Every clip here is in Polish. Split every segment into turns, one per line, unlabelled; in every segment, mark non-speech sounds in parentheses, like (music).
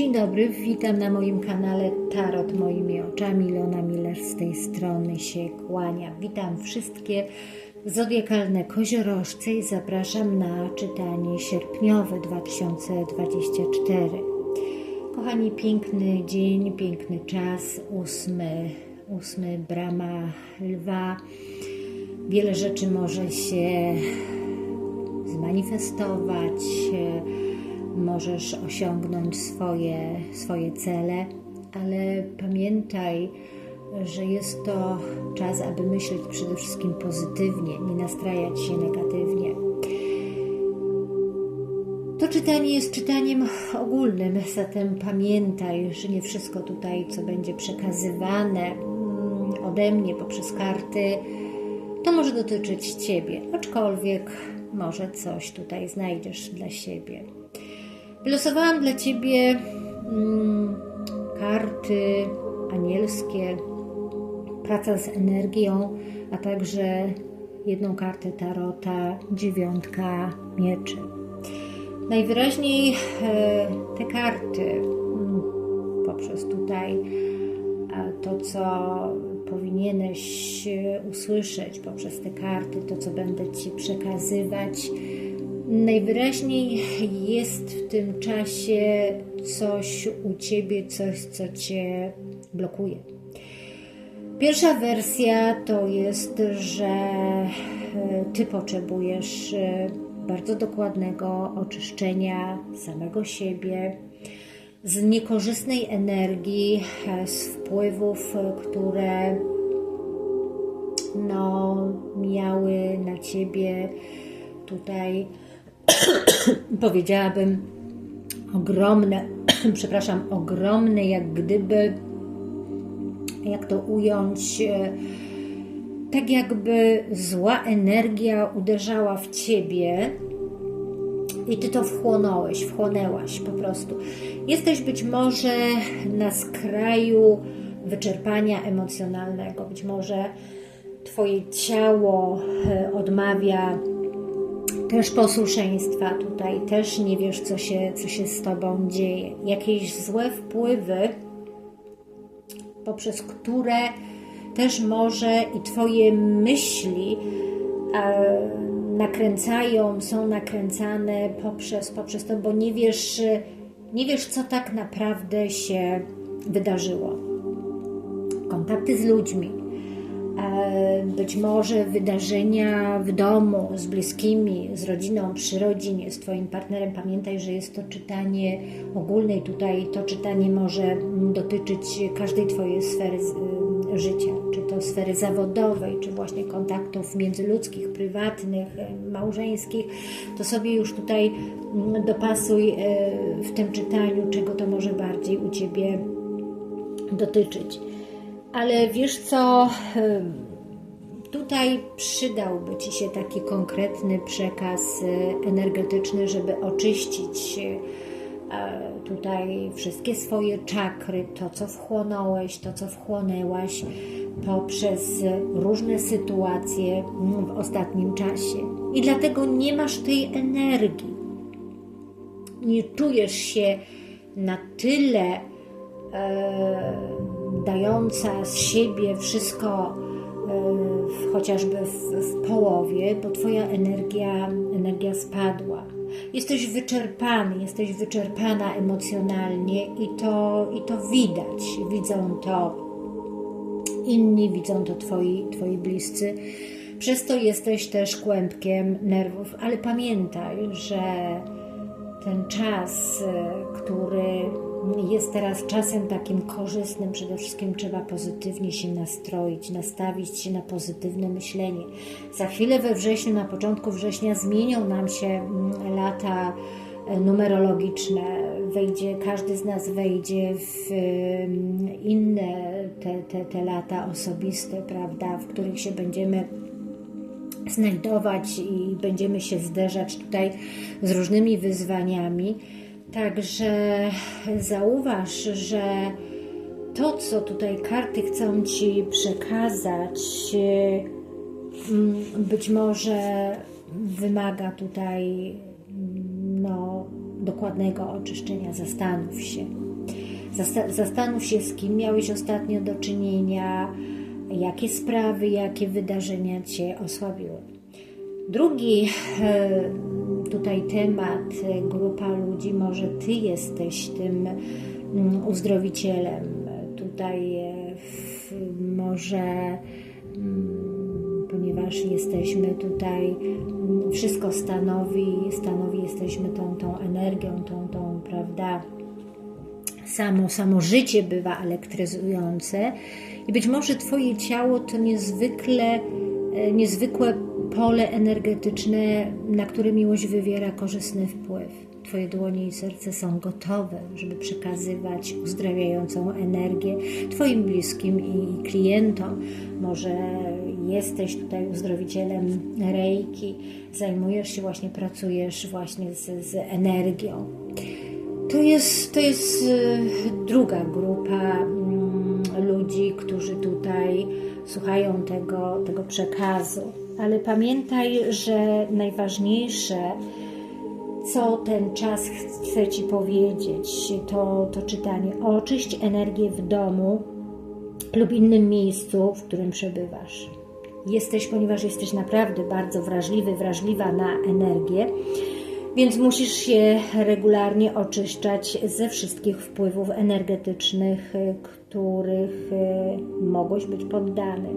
Dzień dobry, witam na moim kanale Tarot moimi oczami. Lona Miller z tej strony się kłania. Witam wszystkie zodiakalne koziorożce i zapraszam na czytanie sierpniowe 2024. Kochani, piękny dzień, piękny czas, ósmy, ósmy brama lwa. Wiele rzeczy może się zmanifestować możesz osiągnąć swoje, swoje cele, ale pamiętaj, że jest to czas, aby myśleć przede wszystkim pozytywnie, nie nastrajać się negatywnie. To czytanie jest czytaniem ogólnym, zatem pamiętaj, że nie wszystko tutaj, co będzie przekazywane mm, ode mnie poprzez karty, to może dotyczyć Ciebie, aczkolwiek może coś tutaj znajdziesz dla siebie. Wylosowałam dla Ciebie mm, karty anielskie, praca z energią, a także jedną kartę tarota, dziewiątka mieczy. Najwyraźniej e, te karty, mm, poprzez tutaj to, co powinieneś e, usłyszeć poprzez te karty, to, co będę Ci przekazywać, Najwyraźniej jest w tym czasie coś u ciebie, coś, co cię blokuje. Pierwsza wersja to jest, że e, ty potrzebujesz e, bardzo dokładnego oczyszczenia samego siebie z niekorzystnej energii, e, z wpływów, które no, miały na ciebie tutaj powiedziałabym, ogromne, (clears throat) przepraszam, ogromne, jak gdyby, jak to ująć, e, tak jakby zła energia uderzała w ciebie i ty to wchłonąłeś, wchłonęłaś po prostu. Jesteś być może na skraju wyczerpania emocjonalnego, być może twoje ciało e, odmawia też posłuszeństwa tutaj, też nie wiesz, co się, co się z Tobą dzieje. Jakieś złe wpływy, poprzez które też może i Twoje myśli e, nakręcają, są nakręcane poprzez, poprzez to, bo nie wiesz, nie wiesz, co tak naprawdę się wydarzyło. Kontakty z ludźmi, być może wydarzenia w domu, z bliskimi, z rodziną, przy rodzinie, z Twoim partnerem. Pamiętaj, że jest to czytanie ogólne i tutaj to czytanie może dotyczyć każdej Twojej sfery e, życia, czy to sfery zawodowej, czy właśnie kontaktów międzyludzkich, prywatnych, e, małżeńskich. To sobie już tutaj mm, dopasuj w tym czytaniu, czego to może bardziej u Ciebie dotyczyć. Ale wiesz co, tutaj przydałby Ci się taki konkretny przekaz e, energetyczny, żeby oczyścić e, tutaj wszystkie swoje czakry, to co wchłonąłeś, to co wchłonęłaś poprzez różne sytuacje w ostatnim czasie. I dlatego nie masz tej energii. Nie czujesz się na tyle e, dająca z siebie wszystko e, chociażby w, w połowie, bo Twoja energia, energia spadła. Jesteś wyczerpany, jesteś wyczerpana emocjonalnie i to, i to widać. Widzą to inni, widzą to twoi, twoi bliscy. Przez to jesteś też kłębkiem nerwów, ale pamiętaj, że ten czas, e, który jest teraz czasem takim korzystnym, przede wszystkim trzeba pozytywnie się nastroić, nastawić się na pozytywne myślenie. Za chwilę we wrześniu, na początku września zmienią nam się mm, lata e, numerologiczne. Wejdzie, każdy z nas wejdzie w mm, inne te, te, te lata osobiste, prawda, w których się będziemy znajdować i będziemy się zderzać tutaj z różnymi wyzwaniami. Także zauważ, że to, co tutaj karty chcą Ci przekazać, mm, być może wymaga tutaj no, dokładnego oczyszczenia. Zastanów się. Zasta- zastanów się, z kim miałeś ostatnio do czynienia, jakie sprawy, jakie wydarzenia Cię osłabiły. Drugi e, tutaj temat, e, grupa ludzi, może Ty jesteś tym mm, uzdrowicielem. Tutaj e, może, mm, ponieważ jesteśmy tutaj, mm, wszystko stanowi, stanowi jesteśmy tą, tą energią, tą, tą, prawda, samo, samo życie bywa elektryzujące i być może Twoje ciało to niezwykle, e, niezwykłe pole energetyczne, na które miłość wywiera korzystny wpływ. Twoje dłonie i serce są gotowe, żeby przekazywać uzdrawiającą energię Twoim bliskim i klientom. Może jesteś tutaj uzdrowicielem reiki, zajmujesz się właśnie, pracujesz właśnie z, z energią. To jest, to jest y, druga grupa mm, ludzi, którzy tutaj słuchają tego, tego przekazu. Ale pamiętaj, że najważniejsze, co ten czas chce Ci powiedzieć, to, to czytanie. Oczyść energię w domu lub innym miejscu, w którym przebywasz. Jesteś, ponieważ jesteś naprawdę bardzo wrażliwy, wrażliwa na energię, więc musisz się regularnie oczyszczać ze wszystkich wpływów energetycznych, y, których y, mogłeś być poddany.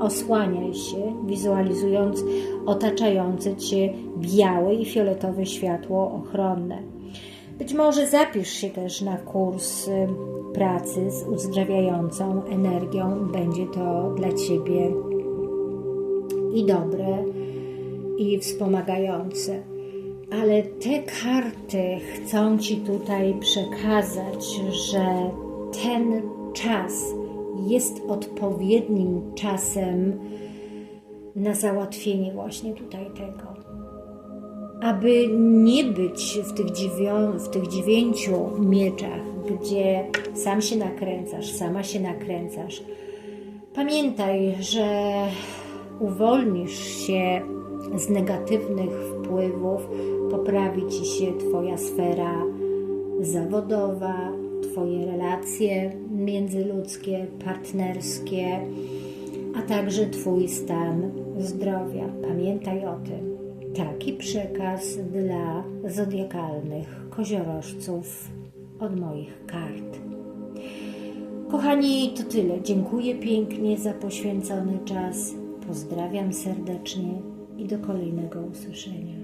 Osłaniaj się, wizualizując otaczające cię białe i fioletowe światło ochronne. Być może zapisz się też na kurs y, pracy z uzdrawiającą energią. Będzie to dla ciebie i dobre, i wspomagające ale te karty chcą Ci tutaj przekazać, że ten czas jest odpowiednim czasem na załatwienie właśnie tutaj tego. Aby nie być w tych, w tych dziewięciu mieczach, gdzie sam się nakręcasz, sama się nakręcasz, pamiętaj, że uwolnisz się z negatywnych wpływów, poprawi Ci się Twoja sfera zawodowa, Twoje relacje międzyludzkie, partnerskie, a także Twój stan zdrowia. Pamiętaj o tym. Taki przekaz dla zodiakalnych koziorożców od moich kart. Kochani, to tyle. Dziękuję pięknie za poświęcony czas. Pozdrawiam serdecznie i do kolejnego usłyszenia.